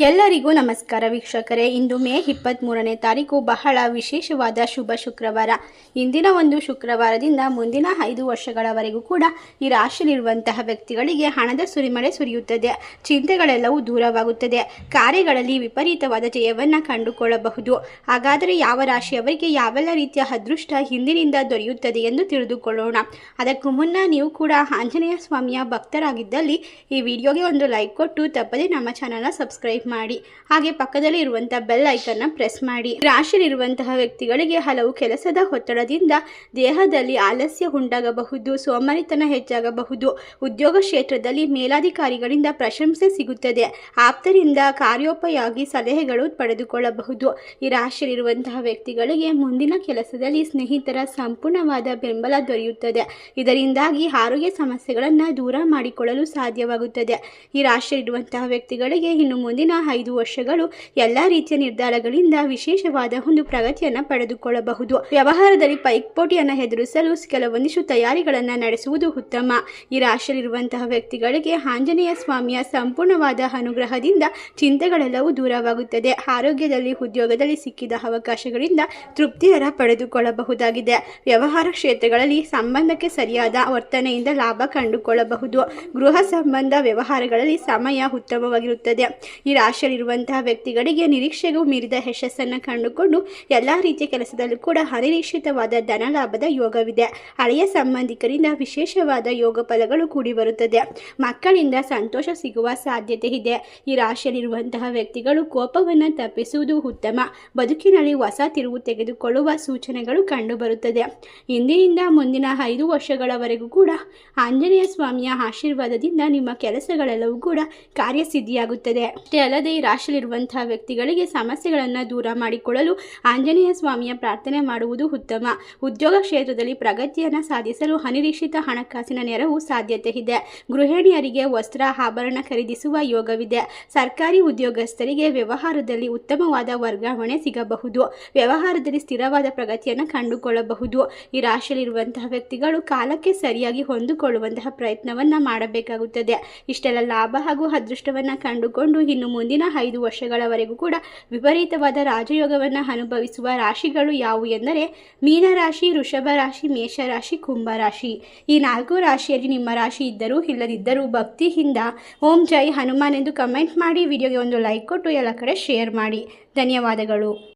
ಎಲ್ಲರಿಗೂ ನಮಸ್ಕಾರ ವೀಕ್ಷಕರೇ. ಇಂದು ಮೇ ಇಪ್ಪತ್ತ್ಮೂರನೇ ತಾರೀಕು ಬಹಳ ವಿಶೇಷವಾದ ಶುಭ ಶುಕ್ರವಾರ. ಇಂದಿನ ಒಂದು ಶುಕ್ರವಾರದಿಂದ ಮುಂದಿನ ಐದು ವರ್ಷಗಳವರೆಗೂ ಕೂಡ ಈ ರಾಶಿಯಲ್ಲಿರುವಂತಹ ವ್ಯಕ್ತಿಗಳಿಗೆ ಹಣದ ಸುರಿಮಳೆ ಸುರಿಯುತ್ತದೆ. ಚಿಂತೆಗಳೆಲ್ಲವೂ ದೂರವಾಗುತ್ತದೆ. ಕಾರ್ಯಗಳಲ್ಲಿ ವಿಪರೀತವಾದ ಜಯವನ್ನು ಕಂಡುಕೊಳ್ಳಬಹುದು. ಹಾಗಾದರೆ ಯಾವ ರಾಶಿಯವರಿಗೆ ಯಾವೆಲ್ಲ ರೀತಿಯ ಅದೃಷ್ಟ ಹಿಂದಿನಿಂದ ದೊರೆಯುತ್ತದೆ ಎಂದು ತಿಳಿದುಕೊಳ್ಳೋಣ. ಅದಕ್ಕೂ ಮುನ್ನ ನೀವು ಕೂಡ ಆಂಜನೇಯ ಸ್ವಾಮಿಯ ಭಕ್ತರಾಗಿದ್ದಲ್ಲಿ ಈ ವಿಡಿಯೋಗೆ ಒಂದು ಲೈಕ್ ಕೊಟ್ಟು ತಪ್ಪದೆ ನಮ್ಮ ಚಾನಲ್ನ ಸಬ್ಸ್ಕ್ರೈಬ್ ಮಾಡಿ. ಹಾಗೆ ಪಕ್ಕದಲ್ಲಿ ಇರುವಂತಹ ಬೆಲ್ ಐಕನ್ನ ಪ್ರೆಸ್ ಮಾಡಿ. ರಾಶಿಯಲ್ಲಿರುವಂತಹ ವ್ಯಕ್ತಿಗಳಿಗೆ ಹಲವು ಕೆಲಸದ ಒತ್ತಡದಿಂದ ದೇಹದಲ್ಲಿ ಆಲಸ್ಯ ಉಂಟಾಗಬಹುದು, ಸೋಮಾರಿತನ ಹೆಚ್ಚಾಗಬಹುದು. ಉದ್ಯೋಗ ಕ್ಷೇತ್ರದಲ್ಲಿ ಮೇಲಾಧಿಕಾರಿಗಳಿಂದ ಪ್ರಶಂಸೆ ಸಿಗುತ್ತದೆ. ಆಪ್ತರಿಂದ ಕಾರ್ಯೋಪಯೋಗಿ ಸಲಹೆಗಳು ಪಡೆದುಕೊಳ್ಳಬಹುದು. ಈ ರಾಶಿಯಲ್ಲಿರುವಂತಹ ವ್ಯಕ್ತಿಗಳಿಗೆ ಮುಂದಿನ ಕೆಲಸದಲ್ಲಿ ಸ್ನೇಹಿತರ ಸಂಪೂರ್ಣವಾದ ಬೆಂಬಲ ದೊರೆಯುತ್ತದೆ. ಇದರಿಂದಾಗಿ ಆರೋಗ್ಯ ಸಮಸ್ಯೆಗಳನ್ನು ದೂರ ಮಾಡಿಕೊಳ್ಳಲು ಸಾಧ್ಯವಾಗುತ್ತದೆ. ಈ ರಾಶಿಯಲ್ಲಿರುವಂತಹ ವ್ಯಕ್ತಿಗಳಿಗೆ ಇನ್ನು ಮುಂದಿನ ಐದು ವರ್ಷಗಳು ಎಲ್ಲ ರೀತಿಯ ನಿರ್ಧಾರಗಳಿಂದ ವಿಶೇಷವಾದ ಒಂದು ಪ್ರಗತಿಯನ್ನು ಪಡೆದುಕೊಳ್ಳಬಹುದು. ವ್ಯವಹಾರದಲ್ಲಿ ಪೈಪೋಟಿಯನ್ನು ಎದುರಿಸಲು ಕೆಲವೊಂದಿಷ್ಟು ತಯಾರಿಗಳನ್ನು ನಡೆಸುವುದು ಉತ್ತಮ. ಈ ರಾಶಿಯಲ್ಲಿರುವಂತಹ ವ್ಯಕ್ತಿಗಳಿಗೆ ಆಂಜನೇಯ ಸ್ವಾಮಿಯ ಸಂಪೂರ್ಣವಾದ ಅನುಗ್ರಹದಿಂದ ಚಿಂತೆಗಳೆಲ್ಲವೂ ದೂರವಾಗುತ್ತದೆ. ಆರೋಗ್ಯದಲ್ಲಿ, ಉದ್ಯೋಗದಲ್ಲಿ ಸಿಕ್ಕಿದ ಅವಕಾಶಗಳಿಂದ ತೃಪ್ತಿಯರ ಪಡೆದುಕೊಳ್ಳಬಹುದಾಗಿದೆ. ವ್ಯವಹಾರ ಕ್ಷೇತ್ರಗಳಲ್ಲಿ ಸಂಬಂಧಕ್ಕೆ ಸರಿಯಾದ ವರ್ತನೆಯಿಂದ ಲಾಭ ಕಂಡುಕೊಳ್ಳಬಹುದು. ಗೃಹ ಸಂಬಂಧ ವ್ಯವಹಾರಗಳಲ್ಲಿ ಸಮಯ ಉತ್ತಮವಾಗಿರುತ್ತದೆ. ಈ ರಾಶಿಯಲ್ಲಿರುವಂತಹ ವ್ಯಕ್ತಿಗಳಿಗೆ ನಿರೀಕ್ಷೆಗೂ ಮೀರಿದ ಯಶಸ್ಸನ್ನು ಕಂಡುಕೊಂಡು ಎಲ್ಲ ರೀತಿಯ ಕೆಲಸದಲ್ಲೂ ಕೂಡ ಅನಿರೀಕ್ಷಿತವಾದ ಧನ ಲಾಭದ ಯೋಗವಿದೆ. ಹಳೆಯ ಸಂಬಂಧಿಕರಿಂದ ವಿಶೇಷವಾದ ಯೋಗ ಫಲಗಳು ಕೂಡಿ ಬರುತ್ತದೆ. ಮಕ್ಕಳಿಂದ ಸಂತೋಷ ಸಿಗುವ ಸಾಧ್ಯತೆ ಇದೆ. ಈ ರಾಶಿಯಲ್ಲಿರುವಂತಹ ವ್ಯಕ್ತಿಗಳು ಕೋಪವನ್ನು ತಪ್ಪಿಸುವುದು ಉತ್ತಮ. ಬದುಕಿನಲ್ಲಿ ಹೊಸ ತಿರುವು ತೆಗೆದುಕೊಳ್ಳುವ ಸೂಚನೆಗಳು ಕಂಡುಬರುತ್ತದೆ ಇಂದಿನಿಂದ ಮುಂದಿನ ಐದು ವರ್ಷಗಳವರೆಗೂ ಕೂಡ ಆಂಜನೇಯ ಸ್ವಾಮಿಯ ಆಶೀರ್ವಾದದಿಂದ ನಿಮ್ಮ ಕೆಲಸಗಳೆಲ್ಲವೂ ಕೂಡ ಕಾರ್ಯಸಿದ್ಧಿಯಾಗುತ್ತದೆ. ಅಷ್ಟೇ ಅಲ್ಲದೆ ರಾಶಿಯಲ್ಲಿರುವಂತಹ ವ್ಯಕ್ತಿಗಳಿಗೆ ಸಮಸ್ಯೆಗಳನ್ನು ದೂರ ಮಾಡಿಕೊಳ್ಳಲು ಆಂಜನೇಯ ಸ್ವಾಮಿಯ ಪ್ರಾರ್ಥನೆ ಮಾಡುವುದು ಉತ್ತಮ. ಉದ್ಯೋಗ ಕ್ಷೇತ್ರದಲ್ಲಿ ಪ್ರಗತಿಯನ್ನು ಸಾಧಿಸಲು ಅನಿರೀಕ್ಷಿತ ಹಣಕಾಸಿನ ನೆರವು ಸಾಧ್ಯತೆ ಇದೆ. ಗೃಹಿಣಿಯರಿಗೆ ವಸ್ತ್ರ ಆಭರಣ ಖರೀದಿಸುವ ಯೋಗವಿದೆ. ಸರ್ಕಾರಿ ಉದ್ಯೋಗಸ್ಥರಿಗೆ ವ್ಯವಹಾರದಲ್ಲಿ ಉತ್ತಮವಾದ ವರ್ಗಾವಣೆ ಸಿಗಬಹುದು. ವ್ಯವಹಾರದಲ್ಲಿ ಸ್ಥಿರವಾದ ಪ್ರಗತಿಯನ್ನು ಕಂಡುಕೊಳ್ಳಬಹುದು. ಈ ರಾಶಿಯಲ್ಲಿರುವಂತಹ ವ್ಯಕ್ತಿಗಳು ಕಾಲಕ್ಕೆ ಸರಿಯಾಗಿ ಹೊಂದಿಕೊಳ್ಳುವಂತಹ ಪ್ರಯತ್ನವನ್ನು ಮಾಡಬೇಕಾಗುತ್ತದೆ. ಇಷ್ಟೆಲ್ಲ ಲಾಭ ಹಾಗೂ ಅದೃಷ್ಟವನ್ನು ಕಂಡುಕೊಂಡು ಇನ್ನು ಮುಂದಿನ ಐದು ವರ್ಷಗಳವರೆಗೂ ಕೂಡ ವಿಪರೀತವಾದ ರಾಜಯೋಗವನ್ನು ಅನುಭವಿಸುವ ರಾಶಿಗಳು ಯಾವುವು ಎಂದರೆ ಮೀನರಾಶಿ ವೃಷಭ ರಾಶಿ ಮೇಷರಾಶಿ ಕುಂಭರಾಶಿ ಈ ನಾಲ್ಕು ರಾಶಿಯಲ್ಲಿ ನಿಮ್ಮ ರಾಶಿ ಇದ್ದರೂ ಇಲ್ಲದಿದ್ದರೂ ಭಕ್ತಿಯಿಂದ ಓಂ ಜೈ ಹನುಮಾನ್ ಎಂದು ಕಮೆಂಟ್ ಮಾಡಿ, ವಿಡಿಯೋಗೆ ಒಂದು ಲೈಕ್ ಕೊಟ್ಟು ಎಲ್ಲ ಕಡೆ ಶೇರ್ ಮಾಡಿ. ಧನ್ಯವಾದಗಳು.